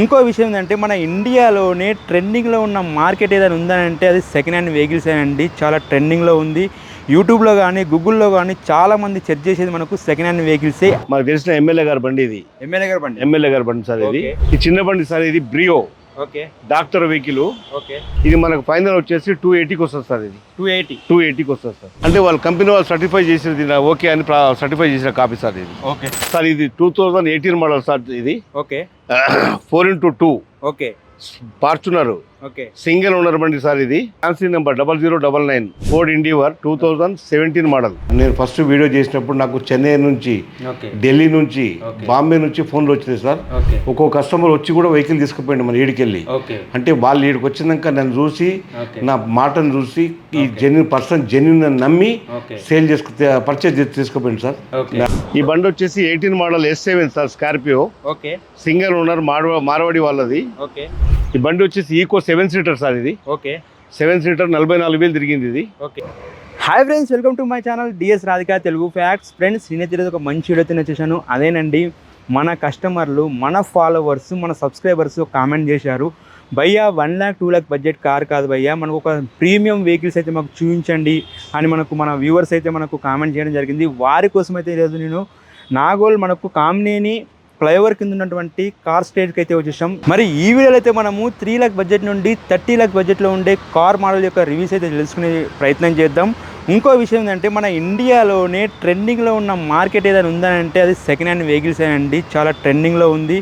ఇంకో విషయం ఏంటంటే మన ఇండియాలోనే ట్రెండింగ్లో ఉన్న మార్కెట్ ఏదైనా ఉందనంటే అది సెకండ్ హ్యాండ్ వెహికల్స్ అండి. చాలా ట్రెండింగ్లో ఉంది. యూట్యూబ్లో కానీ గూగుల్లో కానీ చాలా మంది సెర్చ్ చేసేది మనకు సెకండ్ హ్యాండ్ వెహికల్సే. మనకు తెలిసిన ఎమ్మెల్యే గారి బండి ఇది. ఎమ్మెల్యే గారు బండి. ఎమ్మెల్యే గారి బండి సార్ ఇది. ఈ చిన్న బండి సార్ ఇది బ్రియో. Doctor vehicle. ఓకే. ఇది మనకు ఫైనల్ వచ్చేసి టూ ఎయిటీకి వస్తుంది సార్ ఇది. Two eighty. టూ ఎయిటీకి వస్తుంది సార్. అంటే వాళ్ళ కంపెనీ వాళ్ళు సర్టిఫై చేసేది ఓకే అని సర్టిఫై చేసిన కాపీ సార్ ఇది. ఓకే. సార్ ఇది two thousand eighteen model sir ఇది. Okay. Four into two. Okay. Fortuner single owner బండి సార్ ఇది. Fancy number double zero double nine. Ford Endeavour two thousand seventeen model. నేను first video చేసినప్పుడు నాకు చెన్నై నుంచి okay. Delhi నుంచి. బాంబే నుంచి ఫోన్లు వచ్చినాయి సార్. ఓకే. ఒక్కో కస్టమర్ వచ్చి కూడా వెహికల్ తీసుకుపోయింది మన ఈడికెళ్ళి. ఓకే. అంటే వాళ్ళు ఈడికి వచ్చినాక నన్ను చూసి నా మాటను చూసి ఈ జెన్యున్ పర్సన్ జెన్యున్ అని నమ్మి సేల్ చేసుకు పర్చేజ్ చేసి తీసుకుపోయింది సార్. ఈ బండి వచ్చేసి eighteen model S seven sir Scorpio okay. Single owner మార్వ Marwadi వాళ్ళది. ఓకే. ఈ బండి వచ్చేసి ఈకో సెవెన్ సీటర్ సార్ ఇది. ఓకే. సెవెన్ సీటర్ నలభై నాలుగు వేలు తిరిగింది ఇది. Okay. Hi friends welcome to my channel DS Radhika Telugu facts friends నేనైతే ఈరోజు ఒక మంచి వీడియోతో వచ్చేసాను అదేనండి మన కస్టమర్లు మన ఫాలోవర్స్ మన సబ్స్క్రైబర్స్ కామెంట్ చేశారు. భయ్యా one lakh two lakh budget car కాదు భయ్యా. మనకు ఒక ప్రీమియం వెహికల్స్ అయితే మాకు చూపించండి అని మనకు మన వ్యూవర్స్ అయితే మనకు కామెంట్ చేయడం జరిగింది. వారి కోసం అయితే ఈరోజు నేను నాగోల్ మనకు కామినేని ఫ్లైఓవర్ కింద ఉన్నటువంటి కార్ స్టేజ్కి అయితే వచ్చేసాం. మరి ఈ వీడియోలో అయితే మనము త్రీ లాక్ బడ్జెట్ నుండి థర్టీ లాక్ బడ్జెట్లో ఉండే కార్ మోడల్ యొక్క రివ్యూస్ అయితే తెలుసుకునే ప్రయత్నం చేద్దాం. ఇంకో విషయం ఏంటంటే మన ఇండియాలోనే ట్రెండింగ్లో ఉన్న మార్కెట్ ఏదైనా ఉందనంటే అది సెకండ్ హ్యాండ్ వెహికల్స్ అండి. చాలా ట్రెండింగ్లో ఉంది.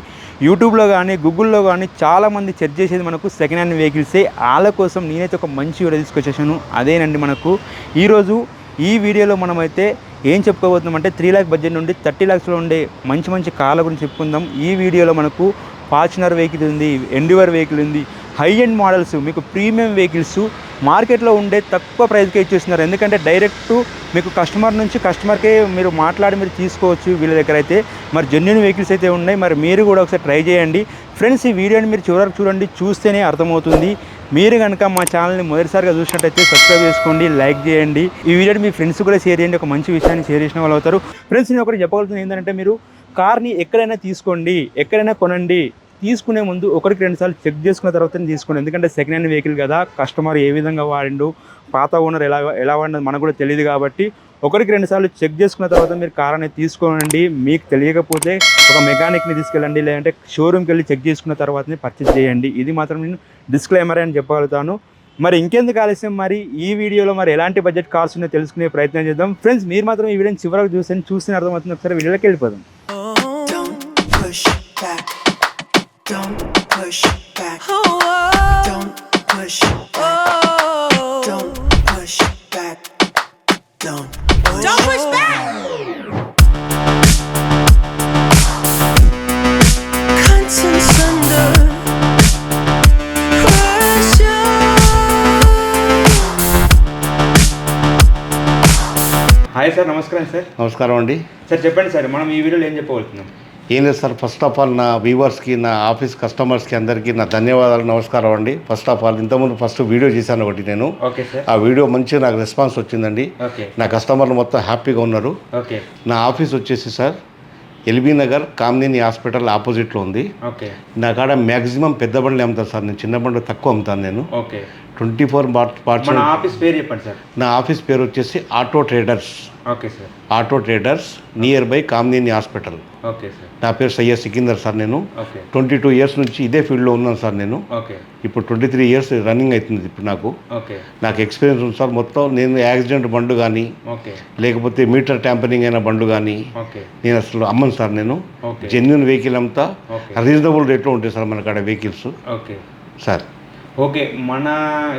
యూట్యూబ్లో కానీ గూగుల్లో కానీ చాలామంది సెర్చ్ చేసేది మనకు సెకండ్ హ్యాండ్ వెహికల్సే. వాళ్ళ కోసం నేనైతే ఒక మంచి వీడియో తీసుకొచ్చేసాను. అదేనండి మనకు. ఈరోజు ఈ వీడియోలో మనమైతే ఏం చెప్పుకోబోతున్నాం అంటే త్రీ ల్యాక్ బడ్జెట్ నుండి థర్టీ ల్యాక్స్లో ఉండే మంచి మంచి కార్ల గురించి చెప్పుకుందాం. ఈ వీడియోలో మనకు ఫార్చునర్ వెహికల్ ఉంది ఎండివర్ వెహికల్ ఉంది హై ఎండ్ మోడల్స్ మీకు ప్రీమియం వెహికల్స్ మార్కెట్లో ఉండే తక్కువ ప్రైస్కే ఇచ్చేస్తున్నారు. ఎందుకంటే డైరెక్ట్ మీకు కస్టమర్ నుంచి కస్టమర్కే మీరు మాట్లాడి మీరు తీసుకోవచ్చు వీళ్ళ దగ్గర అయితే. మరి జెన్యున్ వెహికల్స్ అయితే ఉన్నాయి. మరి మీరు కూడా ఒకసారి ట్రై చేయండి. ఫ్రెండ్స్ ఈ వీడియోని మీరు చివరకు చూడండి. చూస్తేనే అర్థమవుతుంది. మీరు కనుక మా ఛానల్ని మొదటిసారిగా చూసినట్టయితే సబ్స్క్రైబ్ చేసుకోండి లైక్ చేయండి. ఈ వీడియోని మీ ఫ్రెండ్స్ కూడా షేర్ చేయండి. ఒక మంచి విషయాన్ని షేర్ చేసిన వాళ్ళు అవుతారు. ఫ్రెండ్స్ నేను ఒకటి చెప్పగలుగుతుంది ఏంటంటే మీరు కార్ని ఎక్కడైనా తీసుకోండి ఎక్కడైనా కొనండి తీసుకునే ముందు ఒకరికి రెండు సార్లు చెక్ చేసుకున్న తర్వాత తీసుకోండి. ఎందుకంటే సెకండ్ హ్యాండ్ వెహికల్ కదా కస్టమర్ ఏ విధంగా వాడిండు పాత ఓనర్ ఎలా ఎలా వాడినది మనకు కూడా తెలియదు కాబట్టి ఒకరికి రెండు సార్లు చెక్ చేసుకున్న తర్వాత మీరు కార్ అనేది తీసుకోనండి. మీకు తెలియకపోతే ఒక మెకానిక్ని తీసుకెళ్ళండి. లేదంటే షోరూమ్కి వెళ్ళి చెక్ చేసుకున్న తర్వాతనే పర్చేస్ చేయండి. ఇది మాత్రం నేను డిస్క్లైమర్ అని చెప్పగలుగుతాను. మరి ఇంకెందుకు ఆలస్యం? మరి ఈ వీడియోలో మరి ఎలాంటి బడ్జెట్ కార్స్ ఉన్నాయో తెలుసుకునే ప్రయత్నం చేద్దాం. ఫ్రెండ్స్ మీరు మాత్రం ఈ వీడియోని చివరకు చూసి చూసిన అర్థమవుతుంది. ఒకసారి వీడియోలోకి వెళ్ళిపోదాం. Don't push back. Hi sir నమస్కారం సార్ నమస్కారం అండి. సార్ చెప్పండి సార్ మనం ఈ వీడియోలో ఏం చెప్పబోతున్నాం ఏం లేదు సార్ ఫస్ట్ ఆఫ్ ఆల్ నా వ్యూవర్స్కి నా ఆఫీస్ కస్టమర్స్కి అందరికీ నా ధన్యవాదాలు నమస్కారం అండి. ఫస్ట్ ఆఫ్ ఆల్ ఇంతకుముందు ఫస్ట్ వీడియో చేశాను ఒకటి నేను. ఆ వీడియో మంచిగా నాకు రెస్పాన్స్ వచ్చిందండి. నా కస్టమర్లు మొత్తం హ్యాపీగా ఉన్నారు. నా ఆఫీస్ వచ్చేసి sir LB Nagar Kamineni hospital ఆపోజిట్లో ఉంది. ఓకే. నా కాడ మ్యాక్సిమం పెద్ద బండ్లు అమ్ముతాను సార్ నేను చిన్న బండ్లు తక్కువ అమ్ముతాను నేను. ఓకే. ట్వంటీ ఫోర్ మన ఆఫీస్ పేరు చెప్పండి సార్. నా ఆఫీస్ పేరు వచ్చేసి auto traders. Okay sir. Auto traders near by Kamineni hospital. Okay sir. నా పేరు సయ్యద్ సికిందర్ సార్ నేను. ట్వంటీ టూ ఇయర్స్ నుంచి ఇదే ఫీల్డ్లో ఉన్నాను సార్ నేను. ఓకే. ఇప్పుడు ట్వంటీ త్రీ ఇయర్స్ రన్నింగ్ అవుతుంది ఇప్పుడు నాకు. ఓకే. నాకు ఎక్స్పీరియన్స్ ఉంది సార్. మొత్తం నేను యాక్సిడెంట్ బండు కానీ ఓకే. లేకపోతే మీటర్ ట్యాంపరింగ్ అయిన బండు కానీ ఓకే. నేను అసలు అమ్మను సార్ నేను. జెన్యున్ వెహికల్ అంతా రీజనబుల్ రేట్లో ఉంటాయి సార్ మన కాడ వెహికల్స్. ఓకే. సార్. ఓకే మన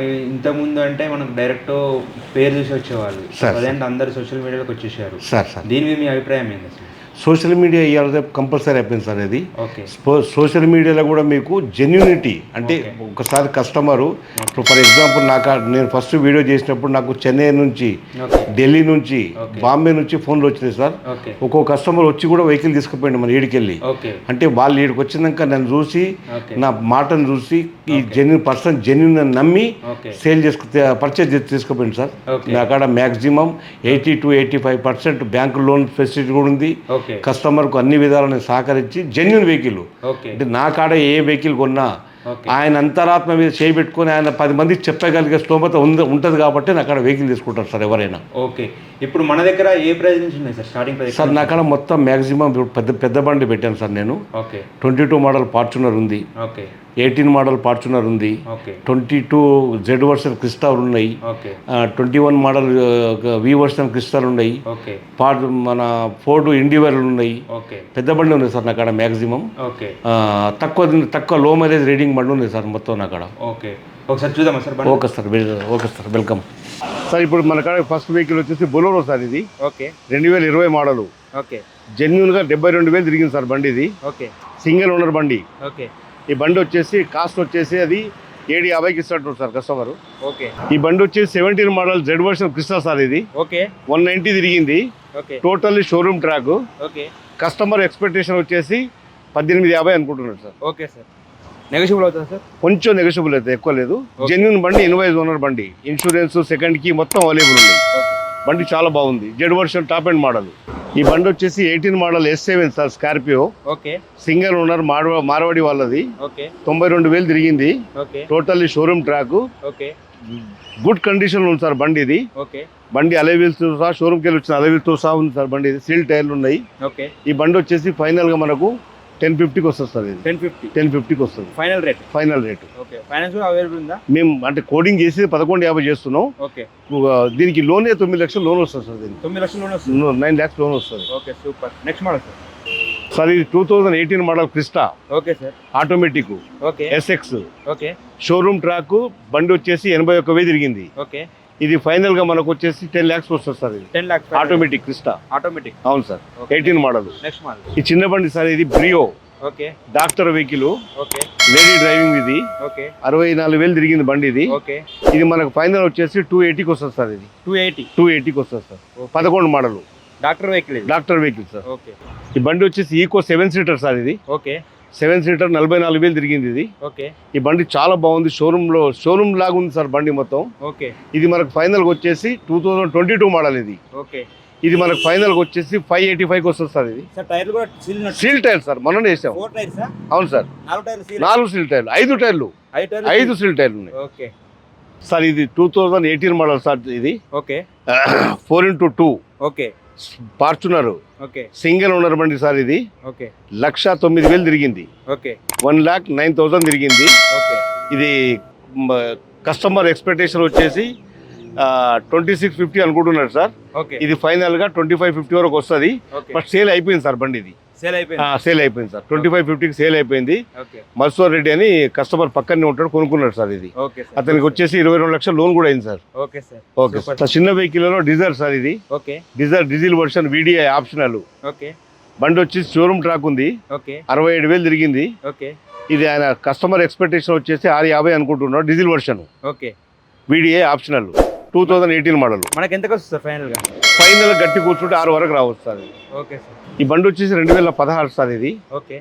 ఇంతకుముందు అంటే మనకు డైరెక్ట్ పేరు చూసి వచ్చేవాళ్ళు. సార్. అదేంటి అందరు సోషల్ మీడియాలోకి వచ్చేసారు. Sir sir. దీని మీద మీ అభిప్రాయం ఏంటి సోషల్ మీడియా ఇవాళ కంపల్సరీ అయిపోయింది సార్ స్పో- సోషల్ మీడియాలో కూడా మీకు జెన్యునిటీ అంటే. ఒకసారి కస్టమరు ఇప్పుడు ఫర్ ఎగ్జాంపుల్ నాకు నేను ఫస్ట్ వీడియో చేసినప్పుడు నాకు చెన్నై నుంచి ఢిల్లీ నుంచి. బాంబే నుంచి ఫోన్లు వచ్చినాయి సార్. ఒక్కో కస్టమర్ వచ్చి కూడా వెహికల్ తీసుకుపోయింది మన ఈడికెళ్ళి. అంటే వాళ్ళు ఈడికి వచ్చినాక నన్ను చూసి నా మాటను చూసి ఈ జెన్యున్ పర్సన్ జెన్యున్ అని నమ్మి సేల్ చేసుకు పర్చేజ్ తీసుకుపోయింది సార్. ఓకే. నా కాడ maximum eighty to eighty five percent bank loan facility కూడా ఉంది. కస్టమర్కు అన్ని విధాలను సహకరించి జెన్యున్ వెహికల్ అంటే నా కాడ ఏ వెహికల్ కొన్నా ఆయన అంతరాత్మ మీద చేయబెట్టుకొని ఆయన పది మందికి చెప్పగలిగే స్తోమత ఉంది ఉంటుంది కాబట్టి నా కాడ వెహికల్ తీసుకుంటారు సార్ ఎవరైనా. ఓకే ఇప్పుడు మన దగ్గర ఏ ప్రైస్ నుంచి ఉన్నాయి సార్? స్టార్టింగ్ ప్రైస్ సార్ నా కాడ మొత్తం మ్యాక్సిమం పెద్ద పెద్ద బండి పెట్టాను సార్ నేను. Okay twenty two model Fortuner ఉంది. ఓకే ఎయిటీన్ మోడల్ ఫార్చునర్ ఉంది. ట్వంటీ టూ జెడ్ వర్షన్ క్రిస్టాలు ఉన్నాయి. Twenty one model V version క్రిస్టాలు ఉన్నాయి. మన ఫోర్డ్ ఇండివర్లు ఉన్నాయి. ఓకే. పెద్ద బండి ఉంది సార్ నా కాడ మ్యాక్సిమం తక్కువ తక్కువ లో మైలేజ్ రీడింగ్ బండి ఉంది సార్ మొత్తం నా కాడ ఓకే. ఒకసారి చూద్దామా సార్ బండి? Okay sir okay sir welcome. Sir ఇప్పుడు మన కాడ ఫస్ట్ వెహికల్ వచ్చేసి బొలోరో సార్ ఇది. ఓకే. రెండు వేల ఇరవై మోడలు. ఓకే. జెన్యున్గా డెబ్బై రెండు వేలు తిరిగింది సార్ బండి ఇది ఓకే. సింగిల్ ఓనర్ బండి. ఓకే. ఈ బండి వచ్చేసి కాస్ట్ వచ్చేసి అది ఏడు యాభైకి ఇస్తాడు సార్ కస్టమర్ ఓకే. ఈ బండి వచ్చేసి seventeen model Z version Crysta sir ఇది. ఓకే. వన్ నైంటీ తిరిగింది. Totally showroom track okay. Customer expectation వచ్చేసి పద్దెనిమిది యాభై అనుకుంటున్నాడు సార్. Okay sir. నెగోషియబుల్ అవుతుందా సార్? కొంచెం నెగోషియబుల్ అయితే ఎక్కువ లేదు. జెన్యున్ బండి ఇన్వాయిస్ ఓనర్ బండి. ఇన్సూరెన్స్ సెకండ్కి మొత్తం అవైలబుల్ ఉంది. బండి చాలా బాగుంది. Z version top and model ఈ బండి వచ్చేసి eighteen model S seven sir Scorpio okay. Single owner మార్వ Marwadi వాళ్ళది. ఓకే. తొంభై రెండు వేలు తిరిగింది. Okay. Totally showroom track okay. Good condition ఉంది సార్ బండి ఇది. ఓకే. బండి అలైవీల్స్ సహా షోరూమ్కి వెళ్ళి వచ్చిన అలైవీల్స్తో సహా ఉంది సార్ బండి ఇది. సీల్ టైర్లు ఉన్నాయి. ఓకే. ఈ బండి వచ్చేసి ఫైనల్గా మనకు టెన్ ఫిఫ్టీకి వస్తుంది సార్ ఇది టెన్ ఫిఫ్టీ. టెన్ ఫిఫ్టీకి వస్తుంది. Final rate final rate okay finance కూడా అవైలబుల్ ఉందా? మేము అంటే కోడింగ్ చేసి పదకొండు యాభై చేస్తున్నాం. ఓకే దీనికి లోనే తొమ్మిది లక్షలు లోన్ వస్తుంది సార్ దీనికి. తొమ్మిది లక్షల లోన్ వస్తుంది. నైన్ ల్యాక్స్ లోన్ వస్తుంది. Okay super next model sir sir ఇది two thousand eighteen model Crysta okay sir automatic okay SX okay showroom track బండి వచ్చేసి ఎనభై ఒక్క వెయ్యి తిరిగింది. ఓకే ఇది ఫైనల్గా మనకు వచ్చేసి టెన్ ల్యాక్స్ వస్తుంది సార్ ఇది. Ten lakhs automatic Crysta automatic అవును sir. Eighteen model. Next model ఈ చిన్న బండి సార్ ఇది Brio okay doctor vehicle okay lady driving ఇది. ఓకే అరవై నాలుగు వేలు తిరిగింది బండి ఇది. ఓకే ఇది మనకు ఫైనల్ వచ్చేసి టూ ఎయిటీకి వస్తుంది సార్ ఇది. టూ ఎయిటీ టూ ఎయిటీకి వస్తుంది సార్. పదకొండు model. Doctor vehicle doctor vehicle sir okay ఈ బండి వచ్చేసి ఈకో సెవెన్ సీటర్ సార్ ఇది. ఓకే సెవెన్ సీటర్ నలభై నాలుగు వేలు తిరిగింది ఇది. ఓకే. ఈ బండి చాలా బాగుంది. షోరూంలో షోరూమ్ లాగా ఉంది సార్ బండి మొత్తం. ఓకే. ఇది మనకు ఫైనల్గా వచ్చేసి two thousand twenty two model ఇది. ఓకే. ఇది మనకు ఫైనల్గా వచ్చేసి ఫైవ్ ఎయిటీ ఫైవ్కి వస్తుంది సార్ ఇది. సార్ టైర్లు కూడా సీల్ టైర్ సార్ మొన్ననే వేసాం. అవును సార్. నాలుగు సీల్. టైర్లు ఐదు టైర్లు. ఐదు టైర్లు ఐదు సీల్ టైర్లు ఉన్నాయి. ఓకే. సార్ ఇది two thousand eighteen model sir ఇది. Okay. Four into two. Okay. Fortuner okay. Single owner బండి సార్ ఇది. ఓకే. లక్ష తొమ్మిది వేలు తిరిగింది. Okay. One lakh nine thousand తిరిగింది. ఓకే. ఇది కస్టమర్ ఎక్స్పెక్టేషన్ వచ్చేసి ట్వంటీ సిక్స్ ఫిఫ్టీ అనుకుంటున్నారు సార్. ఓకే. ఇది ఫైనల్గా ట్వంటీ ఫైవ్ ఫిఫ్టీ వరకు వస్తుంది. బట్ సేల్ అయిపోయింది సార్ బండి ఇది. సేల్ అయిపోయింది. సేల్ అయిపోయింది సార్. ట్వంటీ ఫైవ్ ఫిఫ్టీకి సేల్ అయిపోయింది. ఓకే మధుసూర్ రెడ్డి అని కస్టమర్ పక్కనే ఉంటాడు కొనుక్కున్నాడు సార్ ఇది. అతనికి వచ్చేసి ఇరవై రెండు లక్షల లోన్ కూడా అయింది sir. Okay sir okay. Sir చిన్న వెహికల్లో డీజల్ సార్ ఇది. Okay diesel diesel version VDI optional okay బండి వచ్చేసి షోరూమ్ ట్రాక్ ఉంది. ఓకే అరవై ఏడు వేలు తిరిగింది. ఓకే ఇది ఆయన కస్టమర్ ఎక్స్పెక్టేషన్ వచ్చేసి ఆరు యాభై అనుకుంటున్నాడు diesel version okay VDI optional two thousand eighteen model మనకి ఎంతకు వస్తుంది సార్ ఫైనల్గా ఫైనల్ గట్టి కూర్చుంటే ఆరు వరకు రావచ్చు సార్. Okay sir. ఈ బండి వచ్చేసి రెండు వేల పదహారు సార్ ఇది. Okay.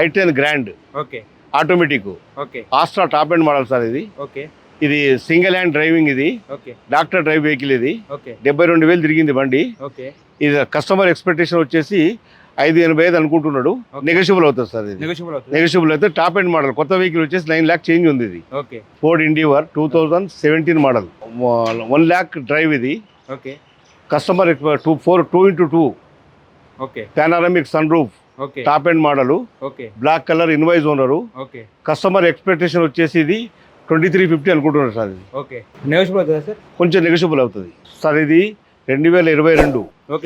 I ten grand. Okay. Automatic. Okay. Asta top end model sir ఇది. ఓకే. ఇది సింగిల్ హ్యాండ్ డ్రైవింగ్ ఇది. ఓకే. డాక్టర్ డ్రైవ్ వెహికల్ ఇది. ఓకే. డెబ్బై రెండు వేలు తిరిగింది బండి. ఓకే. ఇది కస్టమర్ ఎక్స్పెక్టేషన్ వచ్చేసి ఐదు ఎనభై ఐదు అనుకుంటున్నాడు. నెగోషియబుల్ అవుతుంది సార్ ఇది. నెగోషియబుల్ అయితే టాప్ అండ్ మోడల్. కొత్త వెహికల్ వచ్చేసి నైన్ ల్యాక్ చేంజ్ ఉంది ఇది. Okay. Ford Endeavour two thousand seventeen model. One lakh drive ఇది. Okay. Customer two four two into two. Okay. Panoramic sunroof top end model. Okay. Black colour invoice owner okay. Customer expectation వచ్చేసి ఇది twenty three fifty అనుకుంటున్నారు sir ఇది. Okay. Negotiable అవుతుందా sir? కొంచెం negotiable అవుతుంది. Sir ఇది రెండు వేల ఇరవై రెండు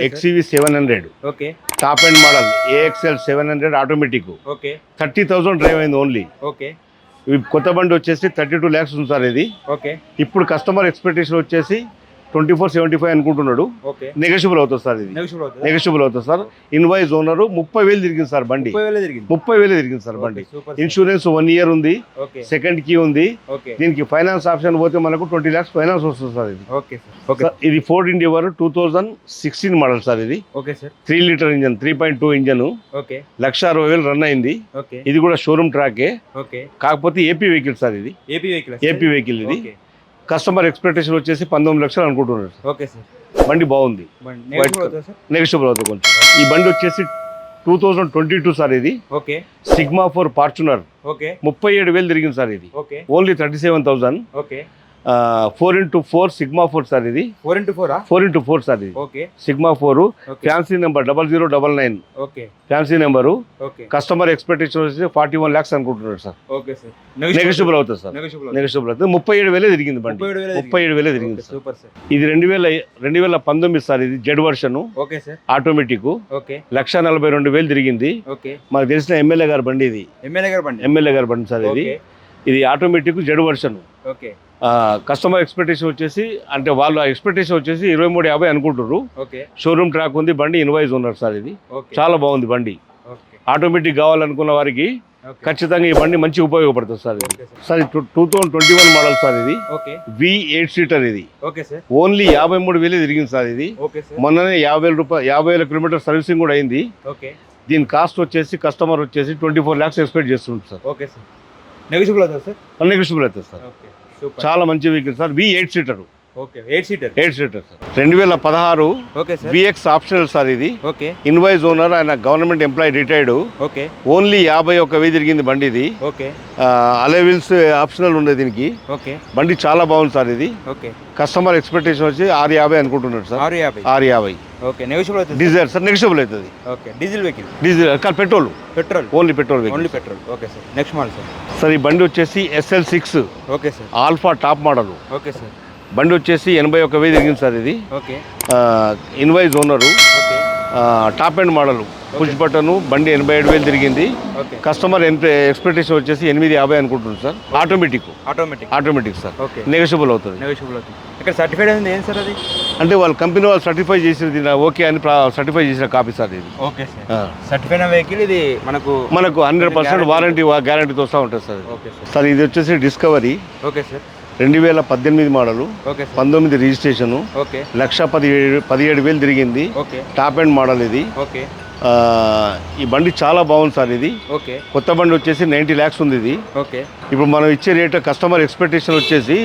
XUV seven hundred okay. Top end model AXL seven hundred automatic okay. Thirty thousand drive అయింది ఓన్లీ ఓకే. కొత్త బండి వచ్చేసి థర్టీ టూ ల్యాక్స్ ఉంది సార్ ఇది. ఓకే. ఇప్పుడు కస్టమర్ ఎక్స్పెక్టేషన్ వచ్చేసి ట్వంటీ ఫోర్ సెవెంటీ ఫైవ్ అనుకుంటున్నాడు. ఓకే. నెగోషియబుల్ అవుతుంది సార్ ఇది. నెగోషియబుల్ అవుతుంది. సార్. ఇన్వాయిస్ ఓనరు ముప్పై వేలు తిరిగింది సార్ బండి. ముప్పై వేలే తిరిగింది. సార్ బండి. ఇన్సూరెన్స్ వన్ ఇయర్ ఉంది. సెకండ్ కీ ఉంది. దీనికి ఫైనాన్స్ ఆప్షన్ పోతే మనకు ట్వంటీ ల్యాక్స్ ఫైనాన్స్ వస్తుంది సార్ ఇది. ఇది Ford Endeavour two thousand sixteen model sir ఇది. Three litre engine three point two engine లక్ష అరవై వేలు రన్ అయింది. ఇది కూడా షోరూమ్ ట్రాకే ఓకే. కాకపోతే ఏపీ వెహికల్ సార్ ఇది. ఏపీ వెహికల్ ఏపీ వెహికల్ ఇది. కస్టమర్ ఎక్స్పెక్టేషన్ వచ్చేసి పంతొమ్మిది లక్షలు అనుకుంటున్నారు. Okay sir. బండి బాగుంది. నెగిటివ్ అవుతుందా కొంచెం. ఈ బండి వచ్చేసి two thousand twenty two sir ఇది. Okay. Sigma four Fortuner okay. ముప్పై ఏడు వేలు తిరిగింది సార్ ఇది. Okay. Only thirty seven thousand okay. Four into four Sigma four sir ఇది. ఫోర్ ఇంటూ ఫోరా ఫోర్ ఇంటూ ఫోర్ సార్ ఇది. Okay Sigma four fancy number double zero double nine okay fancy number customer expectation వచ్చి forty one lakhs అనుకుంటున్నారు sir okay sir negotiable అవుతుంది sir negotiable అవుతుంది. ముప్పై ఏడు వేలే తిరిగింది బండి. ముప్పై ఏడు వేలు తిరిగింది. సార్ సూపర్ సార్ ఇది రెండు వేల రెండు వేల పంతొమ్మిది సార్ ఇది Z version okay sir automatic okay లక్ష నలభై రెండు వేలు తిరిగింది. ఓకే మనకు తెలిసిన ఎమ్మెల్యే గారి బండి ఇది. ఎమ్మెల్యే గారు బండి. ఎమ్మెల్యే గారి బండి సార్ ఇది. ఇది automatic Z version okay. Customer expectation వచ్చేసి అంటే వాళ్ళు ఎక్స్పెక్టేషన్ వచ్చేసి ఇరవై మూడు యాభై అనుకుంటున్నారు షోరూమ్ ట్రాక్ ఉంది బండి ఇన్వాయిస్ ఉన్నారు సార్ ఇది. చాలా బాగుంది బండి. ఆటోమేటిక్ కావాలనుకున్న వారికి ఖచ్చితంగా ఈ బండి మంచి ఉపయోగపడుతుంది సార్ ఇది. Sir. Two thousand twenty one model sir ఇది. వి ఎయిట్ సీటర్ ఇది. Okay sir. ఓన్లీ యాభై మూడు వేలు తిరిగింది సార్ ఇది. మొన్ననే యాభై వేల రూపాయలు యాభై వేల కిలోమీటర్ సర్వీసింగ్ కూడా అయింది. దీని కాస్ట్ వచ్చేసి కస్టమర్ వచ్చేసి ట్వంటీ ఫోర్ ల్యాక్స్ ఎక్స్పెక్ట్ చేస్తుంది సార్. Okay sir. నెగిటివ్ అవుతుంది సార్? అన్నికృష్ణులు అవుతుంది సార్. చాలా మంచి vehicle sir. V eight seater okay eight seater eight seater sir రెండు వేల పదహారు okay sir VX optional sir ఇది. ఓకే. ఇన్వాయిస్ ఓనర్ ఆయన government employee retired okay. Only యాభై ఒక్క వెయ్యి తిరిగింది బండి ఇది ఓకే అలెవిల్స్ ఆప్షనల్ ఉంది దీనికి. ఓకే. బండి చాలా బాగుంది సార్ ఇది. ఓకే. కస్టమర్ ఎక్స్పెక్టేషన్ వచ్చి ఆరు యాభై అనుకుంటున్నాడు సార్ ఆరు యాభై. ఆరు యాభై. ఓకే నెగిటివ్ అవుతుంది డీజిల్ సార్ నెగిషియబుల్ అవుతుంది. ఓకే డీజిల్ వెహికల్ డీజిల్ కాదు petrol. Petrol. Only petrol vehicle only petrol. Okay sir next model sir sir ఈ బండి వచ్చేసి SL six okay sir alpha top model okay sir బండి వచ్చేసి ఎనభై ఒక్క వెయ్యి తిరిగింది సార్ ఇది. Invoice owner. Top and model. Push button బండి ఎనభై ఏడు వేలు తిరిగింది. కస్టమర్ ఎక్స్పెక్టేషన్ వచ్చేసి ఎనిమిది యాభై అనుకుంటున్నాను sir. Automatic. Automatic. Automatic sir. Negotiable అవుతుంది. నెగోషియబుల్ అవుతుంది. ఇక్కడ సర్టిఫైడ్ అయింది ఏం సార్ అది? అంటే వాళ్ళ కంపెనీ వాళ్ళు సర్టిఫై చేసింది ఓకే అని సర్టిఫై చేసిన కాపీ సార్ ఇది. Okay sir. సర్టిఫైడ్ వెహికల్ ఇది మనకు మనకు హండ్రెడ్ పర్సెంట్ వారంటీ గ్యారంటీతో వస్తూ ఉంటుంది సార్ ఇది. Okay sir. సార్ ఇది వచ్చేసి డిస్కవరీ ఓకే సార్. రెండు వేల పద్దెనిమిది మోడలు పంతొమ్మిది రిజిస్ట్రేషను ఓకే. లక్ష పదిహేడు పదిహేడు వేలు తిరిగింది. ఓకే. టాప్ అండ్ మోడల్ ఇది. ఈ బండి చాలా బాగుంది సార్ ఇది. ఓకే. కొత్త బండి వచ్చేసి నైంటీ ల్యాక్స్ ఉంది ఇది. ఓకే. ఇప్పుడు మనం ఇచ్చే రేట్ కస్టమర్ ఎక్స్పెక్టేషన్ వచ్చేసి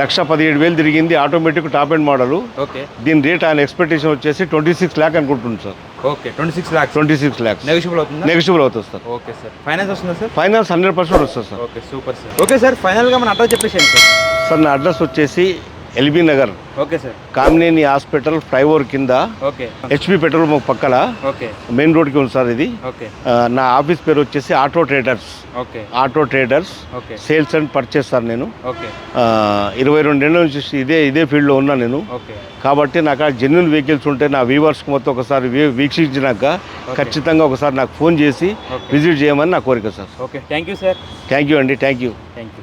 లక్ష పదిహేడు వేలు తిరిగింది automatic top and model. Okay. దీని రేట్ ఆయన ఎక్స్పెక్టేషన్ వచ్చేసి ట్వంటీ సిక్స్ ల్యాక్ అనుకుంటుంది sir. Okay twenty six lakhs. Twenty six lakhs. Negotiable అవుతుందా? నెగిషియబుల్ అవుతుంది సార్. Okay sir. ఫైనాన్స్ వస్తుందా సార్? ఫైనాన్స్ హండ్రెడ్ పర్సెంట్ వస్తుంది sir. Okay super sir. Okay sir ఫైనల్గా మన అడ్రస్ చెప్పేసి సార్. సార్ నా అడ్రస్ వచ్చేసి LB Nagar. Okay sir. Kamineni hospital flyover కింద ఓకే. హెచ్పి పెట్రోల్ పంప్ పక్కల ఓకే. మెయిన్ రోడ్కి ఉంది సార్ ఇది. ఓకే. ఆ, నా ఆఫీస్ పేరు వచ్చేసి auto traders. Okay. Auto traders. Okay. Sales and purchase sir నేను. ఓకే. ఆ, ఇరవై రెండేళ్ళ నుంచి ఇదే ఇదే ఫీల్డ్లో ఉన్నా నేను. ఓకే. కాబట్టి నాకు జెన్యున్ వెహికల్స్ ఉంటే నా వ్యూవర్స్కి మొత్తం ఒకసారి వీక్షించినాక ఖచ్చితంగా ఒకసారి నాకు ఫోన్ చేసి విజిట్ చేయమని నా కోరిక sir. Okay. Thank you sir. Thank you అండి. Thank you. Thank you.